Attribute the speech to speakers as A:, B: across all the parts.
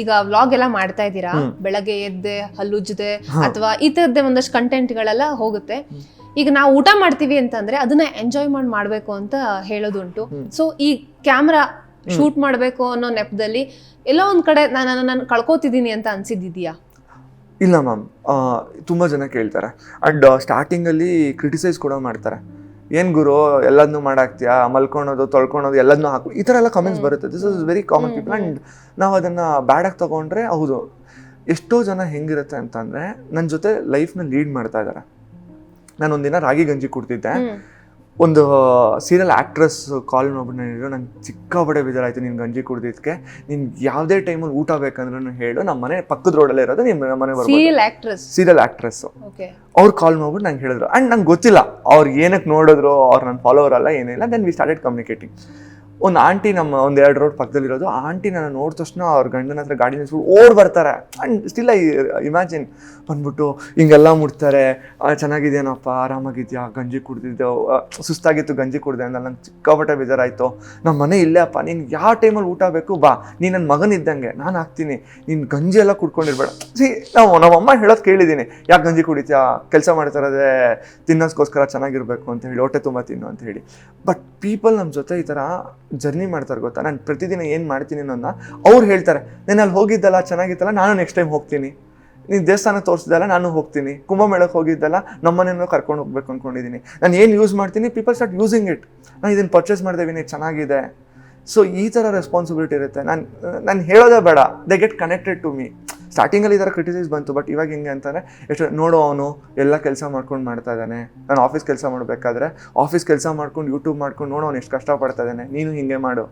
A: ಈಗ ವ್ಲಾಗ್ ಎಲ್ಲ ಮಾಡ್ತಾ ಇದ್ದೀರಾ? ಬೆಳಗ್ಗೆ ಎದ್ದೆ ಹಲ್ಲುಜ್ಜದೆ ಅಥವಾ ಈ ತರದ್ದೇ ಒಂದಷ್ಟು ಕಂಟೆಂಟ್ಗಳೆಲ್ಲ ಹೋಗುತ್ತೆ. ಈಗ ನಾವು ಊಟ ಮಾಡ್ತೀವಿ ಅಂತಂದ್ರೆ ಅದನ್ನ ಎಂಜಾಯ್ ಮಾಡಿ ಮಾಡ್ಬೇಕು ಅಂತ ಹೇಳೋದುಂಟು. ಸೊ ಈ ಕ್ಯಾಮ್ರಾ ಶೂಟ್ ಮಾಡ್ಬೇಕು ಅನ್ನೋ ನೆಪದಲ್ಲಿ ಎಲ್ಲೋ ಒಂದ್ ಕಡೆ ನಾನು ನಾನು ಕಳ್ಕೊತಿದ್ದೀನಿ ಅಂತ ಅನ್ಸಿದ್ದಿದ್ಯಾ
B: ಇಲ್ಲ ಮ್ಯಾಮ್. ತುಂಬ ಜನ ಕೇಳ್ತಾರೆ. ಆ್ಯಂಡ್ ಸ್ಟಾರ್ಟಿಂಗಲ್ಲಿ ಕ್ರಿಟಿಸೈಸ್ ಕೂಡ ಮಾಡ್ತಾರೆ. ಏನು ಗುರು ಎಲ್ಲದನ್ನೂ ಮಾಡಾಕ್ತೀಯಾ? ಮಲ್ಕೊಳೋದು ತೊಳ್ಕೊಳೋದು ಎಲ್ಲದನ್ನು ಹಾಕು ಈ ಥರ ಎಲ್ಲ ಕಮೆಂಟ್ಸ್ ಬರುತ್ತೆ. This is very common people and ನಾವು ಅದನ್ನು ಬ್ಯಾಡಾಗಿ ತೊಗೊಂಡ್ರೆ ಹೌದು. ಎಷ್ಟೋ ಜನ ಹೆಂಗಿರುತ್ತೆ ಅಂತಂದರೆ ನನ್ನ ಜೊತೆ ಲೈಫ್ನ ಲೀಡ್ ಮಾಡ್ತಾ ಇದ್ದಾರೆ ನಾನು ಒಂದಿನ ರಾಗಿ ಗಂಜಿ ಕುಡ್ತಿದ್ದೆ ಒಂದು ಸೀರಿಯಲ್ ಆ್ಯಕ್ಟ್ರೆಸ್ ಕಾಲ್ ಮಾಡ್ಬಿಟ್ಟು ನಾನು ನಂಗೆ ಸಿಕ್ಕಾಪಟ್ಟೆ ಬೇಜಾರಾಯ್ತು ನಿನ್ನ ಗಂಜಿ ಕುಡಿದಿದ್ದಕ್ಕೆ ನೀನು ಯಾವುದೇ ಟೈಮಲ್ಲಿ ಊಟ ಬೇಕಂದ್ರೂ ಹೇಳು ನಮ್ಮ ಮನೆ ಪಕ್ಕದ ರೋಡಲ್ಲೇ ಇರೋದು ನಿಮ್ಮ ನಮ್ಮ ಮನೆ
A: serial actress
B: serial actress
A: okay
B: ಅವ್ರು ಕಾಲ್ ಮಾಡ್ಬಿಟ್ಟು ನಂಗೆ ಹೇಳಿದ್ರು. ಆ್ಯಂಡ್ ನಂಗೆ ಗೊತ್ತಿಲ್ಲ ಅವ್ರು ಏನಕ್ಕೆ ನೋಡಿದ್ರು ಅವ್ರು ನನ್ನ ಫಾಲೋವರ್ ಅಲ್ಲ ಏನಿಲ್ಲ ದೆನ್ ವಿ ಸ್ಟಾರ್ಟೆಡ್ ಕಮ್ಯುನಿಕೇಟಿಂಗ್ ಒಂದು ಆಂಟಿ ನಮ್ಮ ಒಂದು ಎರಡು ರೋಡ್ ಪಕ್ಕದಲ್ಲಿರೋದು ಆ ಆಂಟಿ ನನ್ನ ನೋಡಿದ ತಕ್ಷಣ ಅವ್ರ ಗಂಡನ ಹತ್ರ ಗಾಡಿ ನಿಲ್ಸ್ಬಿಟ್ಟು ಓಡ್ ಬರ್ತಾರೆ. ಆ್ಯಂಡ್ ಸ್ಟಿಲ್ ಐ ಇಮ್ಯಾಜಿನ್ ಬಂದ್ಬಿಟ್ಟು ಹಿಂಗೆಲ್ಲ ಮುಡ್ತಾರೆ ಚೆನ್ನಾಗಿದೆಯೇನಪ್ಪ, ಆರಾಮಾಗಿದ್ಯಾ? ಗಂಜಿ ಕುಡ್ದಿದ್ದೆ. ಸುಸ್ತಾಗಿತ್ತು, ಗಂಜಿ ಕುಡ್ದೆ ಅಂತ ನಂಗೆ ಚಿಕ್ಕಾಪಟ್ಟೆ ಬೇಜಾರಾಯಿತು. ನಮ್ಮ ಮನೆ ಇಲ್ಲೇ ಅಪ್ಪ, ನೀನು ಯಾವ ಟೈಮಲ್ಲಿ ಊಟ ಬೇಕು, ಬಾ. ನೀನು ನನ್ನ ಮಗನ ಇದ್ದಂಗೆ, ನಾನು ಹಾಕ್ತೀನಿ. ನೀನು ಗಂಜಿ ಎಲ್ಲ ಕುಡ್ಕೊಂಡಿರ್ಬೇಡ. ಸಿ ನಾವು ನಮ್ಮಮ್ಮ ಹೇಳೋದು ಕೇಳಿದ್ದೀನಿ ಯಾಕೆ ಗಂಜಿ ಕುಡಿತೀಯಾ? ಕೆಲಸ ಮಾಡ್ತಾರದೇ ತಿನ್ನೋಸ್ಕೋಸ್ಕರ ಚೆನ್ನಾಗಿರ್ಬೇಕು ಅಂತ ಹೇಳಿ, ಹೊಟ್ಟೆ ತುಂಬ ತಿನ್ನು ಅಂತ ಹೇಳಿ. ಬಟ್ ಪೀಪಲ್ ನಮ್ಮ ಜೊತೆ ಈ ಥರ ಜರ್ನಿ ಮಾಡ್ತಾರೆ ಗೊತ್ತಾ? ನಾನು ಪ್ರತಿದಿನ ಏನು ಮಾಡ್ತೀನಿ ಅನ್ನೋದನ್ನ ಅವ್ರು ಹೇಳ್ತಾರೆ. ನೀನು ಅಲ್ಲಿ ಹೋಗಿದ್ದಲ್ಲ, ಚೆನ್ನಾಗಿತ್ತಲ್ಲ, ನಾನು ನೆಕ್ಸ್ಟ್ ಟೈಮ್ ಹೋಗ್ತೀನಿ. ನೀನು ದೇವಸ್ಥಾನ ತೋರಿಸಿದಲ್ಲ ನಾನು ಹೋಗ್ತೀನಿ. ಕುಂಭಮೇಳಕ್ಕೆ ಹೋಗಿದ್ದಲ್ಲ ನಮ್ಮನೆಯೂ ಕರ್ಕೊಂಡು ಹೋಗ್ಬೇಕು ಅಂದ್ಕೊಂಡಿದ್ದೀನಿ ನಾನು ಏನು ಯೂಸ್ ಮಾಡ್ತೀನಿ? ಪೀಪಲ್ ಸ್ಟಾರ್ಟ್ ಯೂಸಿಂಗ್ ಇಟ್ ನಾನು ಇದನ್ನು ಪರ್ಚೇಸ್ ಮಾಡಿದೀನಿ ಚೆನ್ನಾಗಿದೆ. ಸೊ ಈ ಥರ ರೆಸ್ಪಾನ್ಸಿಬಿಲಿಟಿ ಇರುತ್ತೆ. ನಾನು ನಾನು ಹೇಳೋದೇ ಬೇಡ. They get connected to me ಸ್ಟಾರ್ಟಿಂಗಲ್ಲಿ ಈ ಥರ ಕ್ರಿಟಿಸೈಸ್ ಬಂತು ಬಟ್ ಇವಾಗ ಹೆಂಗೆ ಅಂತಾರೆ ಎಷ್ಟು ನೋಡು ಅವನು ಎಲ್ಲ ಕೆಲಸ ಮಾಡ್ಕೊಂಡು ಮಾಡ್ತಾ ಇದ್ದಾನೆ. ನಾನು ಆಫೀಸ್ ಕೆಲಸ ಮಾಡಬೇಕಾದ್ರೆ ಆಫೀಸ್ ಕೆಲಸ ಮಾಡ್ಕೊಂಡು ಯೂಟ್ಯೂಬ್ ಮಾಡ್ಕೊಂಡು ನೋಡು ಅವ್ನು ಎಷ್ಟು ಕಷ್ಟಪಡ್ತಾ ಇದ್ದಾನೆ. ನೀನು ಹಿಂಗೆ ಮಾಡು.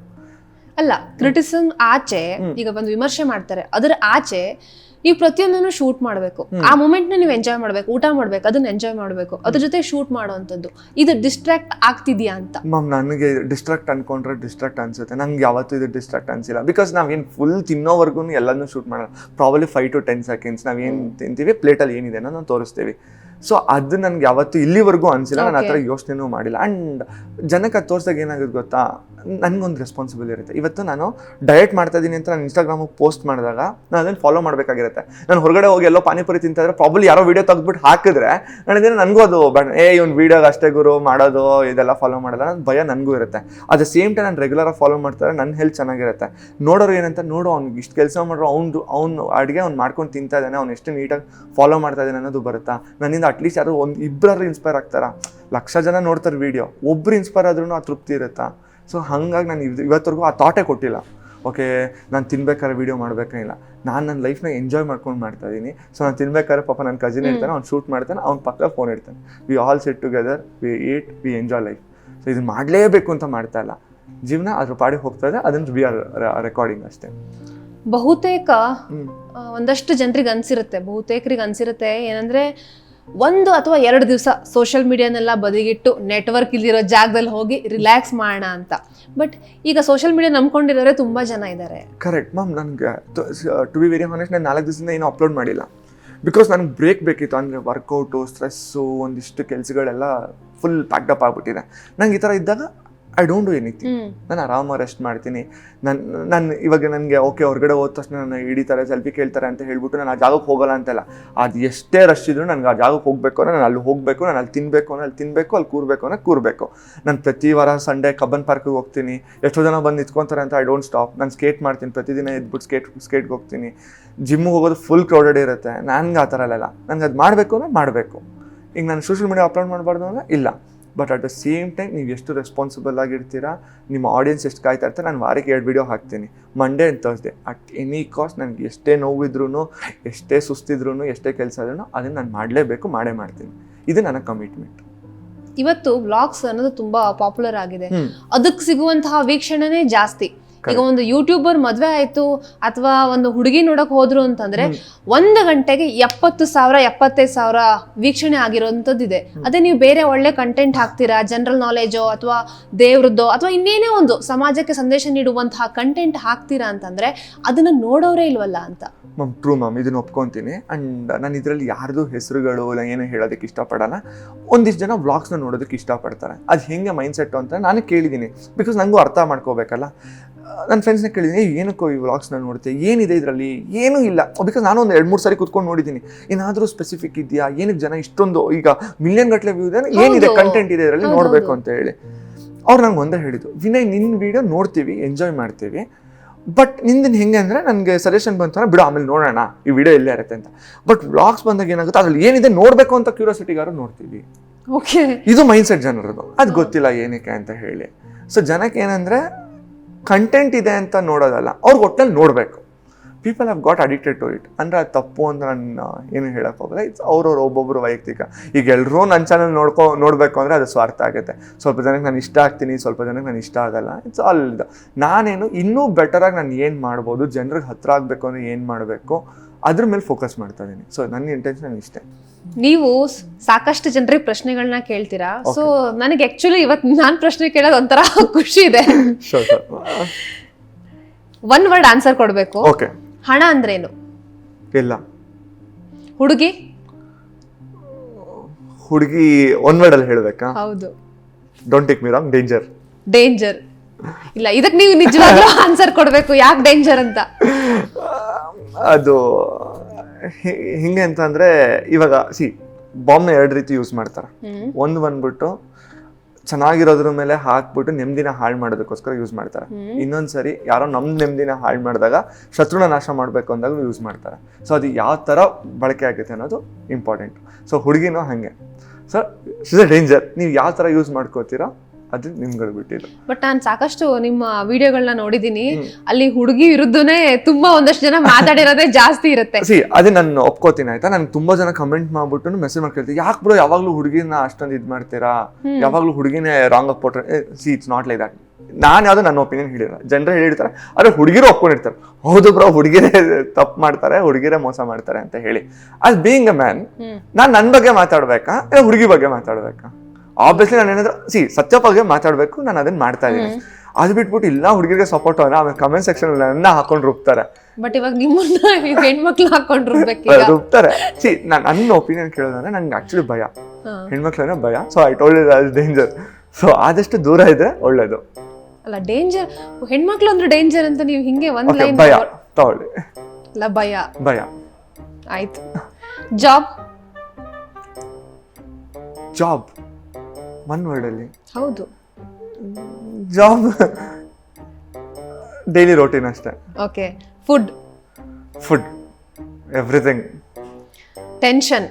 A: ಅಲ್ಲ ಕ್ರಿಟಿಸಮ್ ಆಚೆ ಈಗ ಬಂದು ವಿಮರ್ಶೆ ಮಾಡ್ತಾರೆ. ಅದರ ಆಚೆ ನೀವು ಪ್ರತಿಯೊಂದನ್ನು ಶೂಟ್ ಮಾಡಬೇಕು. ಆ ಮೂಮೆಂಟ್ನ ನ ನೀವು ಎಂಜಾಯ್ ಮಾಡ್ಬೇಕು ಊಟ ಮಾಡ್ಬೇಕು ಅದನ್ನ ಎಂಜಾಯ್ ಮಾಡಬೇಕು. ಅದ್ರ ಜೊತೆ ಶೂಟ್ ಮಾಡುವಂಥದ್ದು ಇದು ಡಿಸ್ಟ್ರಾಕ್ಟ್ ಆಗ್ತಿದ್ಯಾ ಅಂತ.
B: ಮ್ಯಾಮ್ ನನಗೆ ಡಿಸ್ಟ್ರಾಕ್ಟ್ ಅನ್ಕೊಂಡ್ರೆ ಡಿಸ್ಟ್ರಾಕ್ಟ್ ಅನ್ಸುತ್ತೆ. ನಂಗೆ ಯಾವತ್ತೂ ಇದು ಡಿಸ್ಟ್ರಾಕ್ಟ್ ಅನ್ಸಿಲ್ಲ. ಬಿಕಾಸ್ ನಾವೇನು ಫುಲ್ ತಿನ್ನೋವರೆಗೂ ಎಲ್ಲನೂ ಶೂಟ್ ಮಾಡಲ್ಲ. Probably five to ten seconds ನಾವೇನು ತಿಂತೀವಿ ಪ್ಲೇಟಲ್ಲಿ ಏನಿದೆ ನಾವು ತೋರಿಸ್ತೀವಿ. ಸೊ ಅದು ನನಗೆ ಯಾವತ್ತು ಇಲ್ಲಿವರೆಗೂ ಅನಿಸಿಲ್ಲ. ನಾನು ಆ ಥರ ಯೋಚನೆನೂ ಮಾಡಿಲ್ಲ. ಆ್ಯಂಡ್ ಜನಕ್ಕೆ ಅದು ತೋರಿಸಿದಾಗ ಏನಾಗುತ್ತೆ ಗೊತ್ತಾ? ನನಗೊಂದು ರೆಸ್ಪಾನ್ಸಿಬಲ್ ಇರುತ್ತೆ. ಇವತ್ತು ನಾನು ಡಯಟ್ ಮಾಡ್ತಾ ಇದ್ದೀನಿ ಅಂತ ನಾನು ಇನ್ಸ್ಟಾಗ್ರಾಮಿಗೆ ಪೋಸ್ಟ್ ಮಾಡಿದಾಗ ನಾನು ಅದನ್ನು ಫಾಲೋ ಮಾಡಬೇಕಾಗಿರುತ್ತೆ. ನಾನು ಹೊರಗಡೆ ಹೋಗಿ ಎಲ್ಲೋ ಪಾನಿಪುರಿ ತಿಂತಾಯಿದ್ರೆ ಪ್ರಾಬ್ಲಿ ಯಾರೋ ವೀಡಿಯೋ ತೆಗೆದ್ಬಿಟ್ಟು ಹಾಕಿದ್ರೆ ನನಗೆ ನನಗೂ ಅದು ಬೇಡ ಏ ಇವ್ನು ವೀಡಿಯೋಗೆ ಅಷ್ಟೇ ಗುರು ಮಾಡೋದು ಇದೆಲ್ಲ ಫಾಲೋ ಮಾಡಲ್ಲ ಅನ್ನೋದು ಭಯ ನನಗೂ ಇರುತ್ತೆ. ಅಟ್ ದ ಸೇಮ್ ಟೈಮ್ ನಾನು ರೆಗ್ಯುಲರಾಗಿ ಫಾಲೋ ಮಾಡ್ತಾರೆ ನನ್ನ ಹೆಲ್ತ್ ಚೆನ್ನಾಗಿರುತ್ತೆ. ನೋಡೋರು ಏನಂತ ನೋಡು ಅವ್ನಿಗೆ ಇಷ್ಟು ಕೆಲಸ ಮಾಡ್ರು ಅವ್ನು ಅವ್ನು ಅಡುಗೆ ಅವ್ನು ಮಾಡ್ಕೊಂಡು ತಿಂತಾ ಇದ್ದಾನೆ ಅವ್ನು ಎಷ್ಟು ನೀಟಾಗಿ ಫಾಲೋ ಮಾಡ್ತಾ ಇದ್ದಾನೆ ಅನ್ನೋದು ಬರುತ್ತಾ? ನನ್ನಿಂದ ಅಟ್ಲೀಸ್ಟ್ ಯಾರು ಒಂದು ಇಬ್ಬರಾದ್ರೂ ಇನ್ಸ್ಪೈರ್ ಆಗ್ತಾರಾ? ಲಕ್ಷ ಜನ ನೋಡ್ತಾರೆ ವೀಡಿಯೋ ಒಬ್ರು ಇನ್ಸ್ಪೈರ್ ಆದ್ರೂ ಆ ತೃಪ್ತಿ ಇರುತ್ತಾ? ಸೊ ಹಾಗಾಗಿ ನಾನು ಇವ್- ಇವತ್ತವರೆಗೂ ಆ ಥಾಟೇ ಕೊಟ್ಟಿಲ್ಲ. ಓಕೆ ನಾನು ತಿನ್ಬೇಕಾದ್ರೆ ವೀಡಿಯೋ ಮಾಡ್ಬೇಕಿಲ್ಲ ನಾನು ನನ್ನ ಲೈಫ್ನ ಎಂಜಾಯ್ ಮಾಡ್ಕೊಂಡು ಮಾಡ್ತಾ ಇದ್ದೀನಿ ಸೊ ನಾನು ತಿನ್ಬೇಕಾದ್ರೆ ಪಾಪ ನನ್ನ ಕಸಿನ್ ಇರ್ತಾನೆ ಅವ್ನು ಶೂಟ್ ಮಾಡ್ತಾನೆ ಅವ್ನ ಪಕ್ಕ phone ಇಡ್ತಾನೆ. We all set together we eat we enjoy life so ಇದು ಮಾಡಲೇಬೇಕು ಅಂತ ಮಾಡ್ತಾ ಇಲ್ಲ. ಜೀವನ ಅದ್ರ ಪಾಡಿಗೆ ಹೋಗ್ತಾ ಇದೆ ಅದನ್ನು ವಿ ಆರ್ ರೆಕಾರ್ಡಿಂಗ್ ಅಷ್ಟೇ.
A: ಬಹುತೇಕ ಒಂದಷ್ಟು ಜನರಿಗೆ ಅನ್ಸಿರುತ್ತೆ. ಬಹುತೇಕರಿಗೆ ಅನ್ಸಿರುತ್ತೆ. ಏನಂದ್ರೆ ಒಂದು ಅಥವಾ ಎರಡು ದಿವಸ ಸೋಷಿಯಲ್ ಮೀಡಿಯಾನೆಲ್ಲ ಬದಿಗಿಟ್ಟು ನೆಟ್ವರ್ಕ್ ಇಲ್ಲಿರೋ ಜಾಗದಲ್ಲಿ ಹೋಗಿ ರಿಲ್ಯಾಕ್ಸ್ ಮಾಡೋಣ ಅಂತ. ಬಟ್ ಈಗ ಸೋಷಿಯಲ್ ಮೀಡಿಯಾ ನಂಬ್ಕೊಂಡಿರೋರೆ ತುಂಬ ಜನ ಇದ್ದಾರೆ
B: ಕರೆಕ್ಟ್ ಮ್ಯಾಮ್ ನನಗೆ ಟು ಬಿ ವೆರಿ ಹಾನೆಸ್ಟ್ ನಾನು ನಾಲ್ಕು ದಿವಸದಿಂದ ಏನು ಅಪ್ಲೋಡ್ ಮಾಡಿಲ್ಲ. ಬಿಕಾಸ್ ನನಗೆ ಬ್ರೇಕ್ ಬೇಕಿತ್ತು. ಅಂದರೆ ವರ್ಕೌಟು ಸ್ಟ್ರೆಸ್ಸು ಒಂದಿಷ್ಟು ಕೆಲಸಗಳೆಲ್ಲ ಫುಲ್ ಪ್ಯಾಕ್ಡಪ್ ಆಗಿಬಿಟ್ಟಿದೆ. ನಂಗೆ ಈ ಥರ ಇದ್ದಾಗ ಐ ಡೋಂಟ್ ಡೂ ಎನಿಥಿಂಗ್ ನಾನು ಆರಾಮ ರೆಸ್ಟ್ ಮಾಡ್ತೀನಿ. ನನ್ನ ನಾನು ಇವಾಗ ನನಗೆ ಓಕೆ ಹೊರಗಡೆ ಹೋದ ತಕ್ಷಣ ನನ್ನ ಹಿಡಿತಾರೆ ಸೆಲ್ಫಿ ಕೇಳ್ತಾರೆ ಅಂತ ಹೇಳ್ಬಿಟ್ಟು ನಾನು ಆ ಜಾಗಕ್ಕೆ ಹೋಗಲ್ಲ ಅಂತೆಲ್ಲ. ಅದು ಎಷ್ಟೇ ರಶ್ ಇದ್ರು ನನಗೆ ಆ ಜಾಗಕ್ಕೆ ಹೋಗಬೇಕು ಅಂದರೆ ನಾನು ಅಲ್ಲಿ ಹೋಗಬೇಕು ನಾನು ಅಲ್ಲಿ ತಿನ್ನಬೇಕು ಅಂದ್ರೆ ಅಲ್ಲಿ ತಿನ್ನಬೇಕು ಅಲ್ಲಿ ಕೂರಬೇಕು ಅಂದರೆ ಕೂರಬೇಕು. ನಾನು ಪ್ರತಿ ವಾರ ಸಂಡೇ ಕಬ್ಬನ್ ಪಾರ್ಕಿಗೆ ಹೋಗ್ತೀನಿ. ಎಷ್ಟೋ ಜನ ಬಂದು ನಿಂತ್ಕೊತಾರೆ ಅಂತ ಐ ಡೋಂಟ್ ಸ್ಟಾಪ್ ನಾನು ಸ್ಕೇಟ್ ಮಾಡ್ತೀನಿ. ಪ್ರತಿದಿನ ಎದ್ಬಿಟ್ಟು ಸ್ಕೇಟ್ ಸ್ಕೇಟ್ಗೆ ಹೋಗ್ತೀನಿ. ಜಿಮ್ಗೆ ಹೋಗೋದು ಫುಲ್ ಕ್ರೌಡೆಡ್ ಇರುತ್ತೆ. ನನಗೆ ಆ ಥರ ಅಲ್ಲೆಲ್ಲ. ನನಗೆ ಅದು ಮಾಡಬೇಕು ಅಂದರೆ ಮಾಡಬೇಕು. ಈಗ ನಾನು ಸೋಷಿಯಲ್ ಮೀಡಿಯಾ ಅಪ್ಲೋಡ್ ಮಾಡಬಾರ್ದು ಅಂದರೆ ಇಲ್ಲ. But at the same time ನೀವು ಎಷ್ಟು ರೆಸ್ಪಾನ್ಸಿಬಲ್ ಆಗಿರ್ತೀರಾ? ನಿಮ್ಮ ಆಡಿಯನ್ಸ್ ಎಷ್ಟು ಕಾಯ್ತಾ ಇರ್ತಾರೆ? ನಾನು ವಾರಕ್ಕೆ ಎರಡು ವೀಡಿಯೋ ಹಾಕ್ತೀನಿ. Monday and Thursday at any cost ನನಗೆ ಎಷ್ಟೇ ನೋವಿದ್ರೂ ಎಷ್ಟೇ ಸುಸ್ತಿದ್ರೂ ಎಷ್ಟೇ ಕೆಲಸ ಇದ್ರೂ ಅದನ್ನು ನಾನು ಮಾಡಲೇಬೇಕು ಮಾಡೇ ಮಾಡ್ತೀನಿ. ಇದು ನನ್ನ ಕಮಿಟ್ಮೆಂಟ್
A: ಇವತ್ತು ಬ್ಲಾಗ್ಸ್ ಅನ್ನೋದು ತುಂಬಾ ಪಾಪ್ಯುಲರ್ ಆಗಿದೆ. ಅದಕ್ಕೆ ಸಿಗುವಂತಹ ವೀಕ್ಷಣೆನೇ ಜಾಸ್ತಿ. ಈಗ ಒಂದು ಯೂಟ್ಯೂಬರ್ ಮದ್ವೆ ಆಯ್ತು ಅಥವಾ ಒಂದು ಹುಡುಗಿ ನೋಡಕ್ ಹೋದ್ರು ಅಂತಂದ್ರೆ ಒಂದು ಗಂಟೆಗೆ ಎಪ್ಪತ್ತು ಸಾವಿರ ಎಪ್ಪತ್ತೈದು ಸಾವಿರ ವೀಕ್ಷಣೆ ಆಗಿರೋಂಥದ್ದಿದೆ ಅದೇ ನೀವು ಬೇರೆ ಒಳ್ಳೆ ಕಂಟೆಂಟ್ ಹಾಕ್ತೀರಾ? ಜನರಲ್ ನಾಲೆಜೋ ಅಥವಾ ದೇವ್ರದ್ದೋ ಅಥವಾ ಇನ್ನೇನೇ ಒಂದು ಸಮಾಜಕ್ಕೆ ಸಂದೇಶ ನೀಡುವಂತಹ ಕಂಟೆಂಟ್ ಹಾಕ್ತೀರಾ ಅಂತಂದ್ರೆ ಅದನ್ನ ನೋಡೋರೇ ಇಲ್ವಲ್ಲ ಅಂತ.
B: ಮ್ಯಾಮ್ ಟ್ರೂ ಮ್ಯಾಮ್ ಇದನ್ನ ಒಪ್ಕೊಂತೀನಿ. ಅಂಡ್ ನಾನು ಇದರಲ್ಲಿ ಯಾರ್ದು ಹೆಸರುಗಳು ಇಲ್ಲ ಏನು ಹೇಳೋದಕ್ಕೆ ಇಷ್ಟಪಡಲ್ಲ. ಒಂದಿಷ್ಟು ಜನ ವ್ಲಾಗ್ಸ್ನ ನೋಡೋದಕ್ಕೆ ಇಷ್ಟಪಡ್ತಾರೆ. ಅದು ಹೆಂಗೆ ಮೈಂಡ್ ಸೆಟ್ ಅಂತ ನಾನು ಕೇಳಿದ್ದೀನಿ. ಬಿಕಾಸ್ ನನಗೂ ಅರ್ಥ ಮಾಡ್ಕೋಬೇಕಲ್ಲ. ನನ್ನ ಫ್ರೆಂಡ್ಸ್ನ ಕೇಳಿದ್ದೀನಿ "ಏ, ಏನಕ್ಕೋ ಈ ವ್ಲಾಗ್ಸ್ನ ನೋಡ್ತೆ? ಏನಿದೆ ಇದರಲ್ಲಿ? ಏನೂ ಇಲ್ಲ. ಬಿಕಾಸ್ ನಾನು ಒಂದು ಎರಡು ಮೂರು ಸಾರಿ ಕುತ್ಕೊಂಡು ನೋಡಿದ್ದೀನಿ ಏನಾದರೂ ಸ್ಪೆಸಿಫಿಕ್ ಇದೆಯಾ? ಏನಕ್ಕೆ ಜನ ಇಷ್ಟೊಂದು ಈಗ ಮಿಲಿಯನ್ ಗಟ್ಟಲೆ ವ್ಯೂ ಇದೆ ಏನಿದೆ ಕಂಟೆಂಟ್ ಇದೆ ಇದರಲ್ಲಿ ನೋಡಬೇಕು ಅಂತ ಹೇಳಿ. ಅವ್ರು ನಂಗೆ ಒಂದೇ ಹೇಳಿದ್ದು ವಿನಯ್ ನಿನ್ನ ವಿಡಿಯೋ ನೋಡ್ತೀವಿ ಎಂಜಾಯ್ ಮಾಡ್ತೀವಿ ಬಟ್ ನಿಂದಿನ ಹೆಂಗೆ ಅಂದರೆ ನನಗೆ ಸಜೆಷನ್ ಬಂತು ಅಂದರೆ ಬಿಡು ಆಮೇಲೆ ನೋಡೋಣ ಈ ವಿಡಿಯೋ ಇಲ್ಲೇ ಇರುತ್ತೆ ಅಂತ. ಬಟ್ ವ್ಲಾಗ್ಸ್ ಬಂದಾಗ ಏನಾಗುತ್ತೆ? ಅದ್ರಲ್ಲಿ ಏನಿದೆ ನೋಡಬೇಕು ಅಂತ ಕ್ಯೂರಿಯಾಸಿಟಿಗಾರು ನೋಡ್ತೀವಿ.
A: ಓಕೆ
B: ಇದು ಮೈಂಡ್ಸೆಟ್ ಜನರದು. ಅದು ಗೊತ್ತಿಲ್ಲ ಏನಕ್ಕೆ ಅಂತ ಹೇಳಿ. ಸೊ ಜನಕ್ಕೆ ಏನಂದ್ರೆ ಕಂಟೆಂಟ್ ಇದೆ ಅಂತ ನೋಡೋದಲ್ಲ, ಅವ್ರಿಗೆ ಒಟ್ಟಲ್ಲಿ ನೋಡಬೇಕು. People have got addicted to it ಅಂದರೆ ಅದು ತಪ್ಪು ಅಂತ ನಾನು ಏನು ಹೇಳಕ್ಕೆ ಹೋಗಲ್ಲ. ಇಟ್ಸ್ ಅವ್ರವ್ರ ಒಬ್ಬೊಬ್ಬರು ವೈಯಕ್ತಿಕ. ಈಗ ಎಲ್ಲರೂ ನನ್ನ ಚಾನಲ್ ನೋಡ್ಕೊ, ನೋಡಬೇಕು ಅಂದರೆ ಅದು ಸ್ವಾರ್ಥ ಆಗುತ್ತೆ. ಸ್ವಲ್ಪ ಜನಕ್ಕೆ ನಾನು ಇಷ್ಟ ಆಗ್ತೀನಿ, ಸ್ವಲ್ಪ ಜನಕ್ಕೆ ನಾನು ಇಷ್ಟ ಆಗಲ್ಲ. ಇಟ್ಸ್ ಆಲ್ ಇದು. ನಾನೇನು ಇನ್ನೂ ಬೆಟರಾಗಿ ನಾನು ಏನು ಮಾಡ್ಬೋದು, ಜನರಿಗೆ ಹತ್ರ ಆಗಬೇಕು ಅಂದರೆ ಏನು ಮಾಡಬೇಕು, ಅದ್ರ ಮೇಲೆ ಫೋಕಸ್ ಮಾಡ್ತಾ ಇದ್ದೀನಿ ಸೊ ನನ್ನ ಇಂಟೆನ್ಷನ್ ಇಷ್ಟೇ.
A: ನೀವು ಸಾಕಷ್ಟು ಜನರಿಗೆ ಪ್ರಶ್ನೆಗಳನ್ನ ಕೇಳ್ತೀರಾ? ಸೊ ನನಗೆ ಆಕ್ಚುಲಿ ಇವತ್ತು ನಾನ್ ಪ್ರಶ್ನೆ ಕೇಳೋದು ಒಂಥರ ಖುಷಿ ಇದೆ. ಒನ್ ವರ್ಡ್ ಆನ್ಸರ್ ಕೊಡ್ಬೇಕು.
B: ಓಕೆ
A: ಹಣ ಅಂದ್ರೇನು?
B: ಇಲ್ಲ.
A: ಹುಡುಗಿ?
B: ಹುಡುಗಿ ಒನ್ ವರ್ಡ್ ಅಲ್ಲಿ ಹೇಳ್ಬೇಕಾ?
A: ಹೌದು.
B: Don't take me wrong danger
A: danger ಇಲ್ಲ ಇದಕ್ಕೆ ನೀವು ನಿಜವಾಗ್ಲೂ ಆನ್ಸರ್ ಕೊಡ್ಬೇಕು ಯಾಕೆ ಡೇಂಜರ್ ಅಂತ?
B: ಅದು ಹಿಂಗೆ ಅಂತ ಅಂದ್ರೆ ಇವಾಗ ಸಿ ಬಾಂಬ್ನ ಎರಡು ರೀತಿ ಯೂಸ್ ಮಾಡ್ತಾರೆ. ಒಂದು ಬಂದ್ಬಿಟ್ಟು ಚೆನ್ನಾಗಿರೋದ್ರ ಮೇಲೆ ಹಾಕ್ಬಿಟ್ಟು ನೆಮ್ಮದಿನ ಹಾಳು ಮಾಡೋದಕ್ಕೋಸ್ಕರ ಯೂಸ್ ಮಾಡ್ತಾರೆ. ಇನ್ನೊಂದು ಸರಿ ಯಾರೋ ನಮ್ಮ ನೆಮ್ಮದಿನ ಹಾಳು ಮಾಡಿದಾಗ ಶತ್ರುನ ನಾಶ ಮಾಡಬೇಕು ಅಂದಾಗ ಯೂಸ್ ಮಾಡ್ತಾರೆ. ಸೊ ಅದು ಯಾವ ಥರ ಬಳಕೆ ಆಗುತ್ತೆ ಅನ್ನೋದು ಇಂಪಾರ್ಟೆಂಟ್ ಸೊ ಹುಡುಗಿನೂ ಹಾಗೆ. ಸೊ ಇಸ್ ಅ ಡೇಂಜರ್ ನೀವು ಯಾವ ಥರ ಯೂಸ್ ಮಾಡ್ಕೋತೀರೋ ಅದು ನಿಮ್ಗಳು ಬಿಟ್ಟಿದ್ದು.
A: ಬಟ್ ನಾನು ಸಾಕಷ್ಟು ನಿಮ್ಮ ವಿಡಿಯೋಗಳನ್ನ ನೋಡಿದೀನಿ. ಅಲ್ಲಿ ಹುಡುಗಿ ವಿರುದ್ಧನೇ ತುಂಬಾ ಒಂದಷ್ಟು ಜನ ಮಾತಾಡಿರೋದೇ ಜಾಸ್ತಿ ಇರುತ್ತೆ.
B: ಸಿ ಅದೇ ನಾನು ಒಪ್ಕೋತೀನಿ ಆಯ್ತಾ? ನನ್ಗೆ ತುಂಬಾ ಜನ ಕಮೆಂಟ್ ಮಾಡ್ಬಿಟ್ಟು ಮೆಸೇಜ್ ಮಾಡ್ಕೊಳ್ತೀವಿ ಯಾಕೆ ಬ್ರೋ ಯಾವಾಗ್ಲೂ ಹುಡುಗಿನ ಅಷ್ಟೊಂದು ಇದ್ ಮಾಡ್ತೀರಾ? ಯಾವಾಗ್ಲೂ ಹುಡುಗಿನೇ ರಾಂಗ್ ಆಗಿ ಕೊಟ್ರೆ see it's not like that ನಾನು ಯಾವ್ದು ನನ್ನ ಒಪಿನಿಯನ್ ಹೇಳಿಲ್ಲ. ಜನರು ಹೇಳಿರ್ತಾರೆ ಆದ್ರೆ ಹುಡುಗಿರು ಒಪ್ಕೊಂಡಿರ್ತಾರೆ. ಹೌದು ಬ್ರೋ ಹುಡುಗಿರೇ ತಪ್ಪು ಮಾಡ್ತಾರೆ ಹುಡುಗಿರೇ ಮೋಸ ಮಾಡ್ತಾರೆ ಅಂತ ಹೇಳಿ. ಅದ್ ಬೀಯಿಂಗ್ ಅ ಮ್ಯಾನ್ ನಾನು ನನ್ನ ಬಗ್ಗೆ ಮಾತಾಡ್ಬೇಕಾ ಇಲ್ಲ ಹುಡುಗಿ ಬಗ್ಗೆ ಮಾತಾಡ್ಬೇಕಾ? ಆಬ್ವಿಯಸ್ಲಿ ನಾನು ಏನಾದ್ರು ಸಿ ಸತ್ಯ ಬಗ್ಗೆ ಮಾತಾಡ್ಬೇಕು ನಾನು ಅದನ್ನ ಮಾಡ್ತಾ ಇದ್ದೀನಿ. ಅದು ಬಿಟ್ಬಿಟ್ಟು ಇಲ್ಲ ಹುಡುಗಿರಿಗೆ ಸಪೋರ್ಟ್ ಆಮೇಲೆ ಕಮೆಂಟ್ ಸೆಕ್ಷನ್ ನನ್ನ ಹಾಕೊಂಡು ರುಬ್ತಾರೆ.
A: ಬಟ್ ಇವಾಗ ನಿಮ್ಮನ್ನ ಹೆಣ್ಮಕ್ಳು ಹಾಕೊಂಡಿರ್ಬೇಕೀಗ
B: ರುಬ್ತಾರೆ. ಸಿ ನಾನು ನನ್ನ ಒಪಿನಿಯನ್ ಕೇಳೋದಂದ್ರೆ ನಂಗೆ ಆಕ್ಚುಲಿ ಭಯ.
A: ಹೆಣ್ಮಕ್ಳು
B: ಹೆಣ್ಮಕ್ಳನ್ನ ಭಯ. ಸೊ ಐ ಟೋಲ್ಡ್ ಅದು ಡೇಂಜರ್ ಸೊ ಆದಷ್ಟು ದೂರ ಇದ್ರೆ ಒಳ್ಳೇದು.
A: ಅಲ್ಲ ಡೇಂಜರ್ ಹೆಣ್ಮಕ್ಳು ಅಂದ್ರೆ ಡೇಂಜರ್ ಅಂತ ನೀವು ಹಿಂಗೆ ಒಂದ್ ಲೈನ್
B: ಭಯ. ತಗೊಳ್ಳಿ.
A: ಅಲ್ಲ ಭಯ.
B: ಭಯ.
A: ಆಯ್ತು. ಜಾಬ್
B: ಜಾಬ್ ಒನ್ ವರ್ಡಲ್ಲಿ
A: ಹೌದು.
B: ಜಾಬ್ ಡೈಲಿ ರೋಟೀನ್ ಅಷ್ಟೇ.
A: Okay food
B: food everything
A: tension